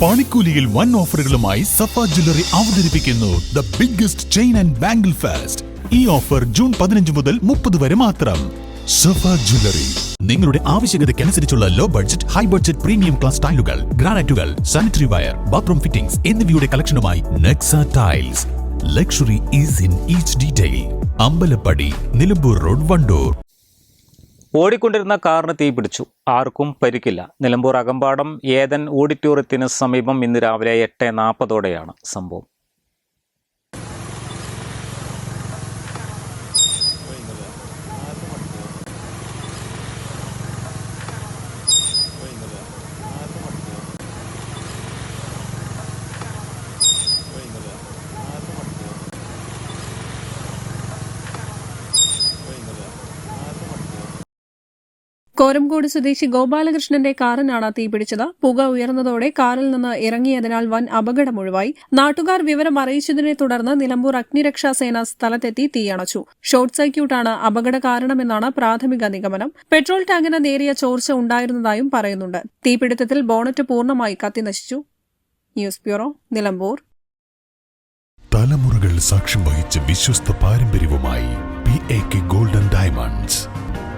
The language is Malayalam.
പണിക്കൂലിയിൽ വൺ ഓഫറുകളുമായി സഫ ജ്വല്ലറി അവതരിപ്പിക്കുന്നു the biggest chain and bangle fest ഈ ഓഫർ ജൂൺ പതിനഞ്ച് മുതൽ മുപ്പത് വരെ മാത്രം. സഫ ജ്വല്ലറി. നിങ്ങളുടെ ആവശ്യകതയ്ക്കനുസരിച്ചുള്ള low budget high budget premium class ടൈലുകൾ ഗ്രാനൈറ്റുകൾ സാനിറ്ററി വയർ ബാത്റൂം ഫിറ്റിംഗ്സ് എന്നിവയുടെ കളക്ഷനുമായി Nexa tiles luxury is in each detail Ambalappadi Nilambur road Wandoor. ഓടിക്കൊണ്ടിരുന്ന കാറിന് തീപിടിച്ചു ആർക്കും പരിക്കില്ല. നിലമ്പൂർ അകമ്പാടം ഏതൻ ഓഡിറ്റോറിയത്തിന് സമീപം ഇന്ന് രാവിലെ എട്ട് നാൽപ്പതോടെയാണ് സംഭവം. കോരംകോട് സ്വദേശി ഗോപാലകൃഷ്ണന്റെ കാറിനാണ് തീപിടിച്ചത് പുക ഉയർന്നതോടെ കാറിൽ നിന്ന് ഇറങ്ങിയതിനാൽ വൻ അപകടമൊഴിവായി നാട്ടുകാർ വിവരം അറിയിച്ചതിനെ തുടർന്ന് നിലമ്പൂർ അഗ്നിരക്ഷാസേന സ്ഥലത്തെത്തി തീയണച്ചു ഷോർട്ട് സർക്യൂട്ടാണ് അപകട കാരണമെന്നാണ് പ്രാഥമിക നിഗമനം. പെട്രോൾ ടാങ്കിന് നേരിയ ചോർച്ച ഉണ്ടായിരുന്നതായും പറയുന്നുണ്ട്. തീപിടുത്തത്തിൽ ബോണറ്റ് പൂർണമായി കത്തിനശിച്ചു. News bureau Nilambur. തലമുറകൾ സാക്ഷ്യം വഹിച്ച വിശ്വസ്ത പാരമ്പര്യവുമായി P A K gold diamonds.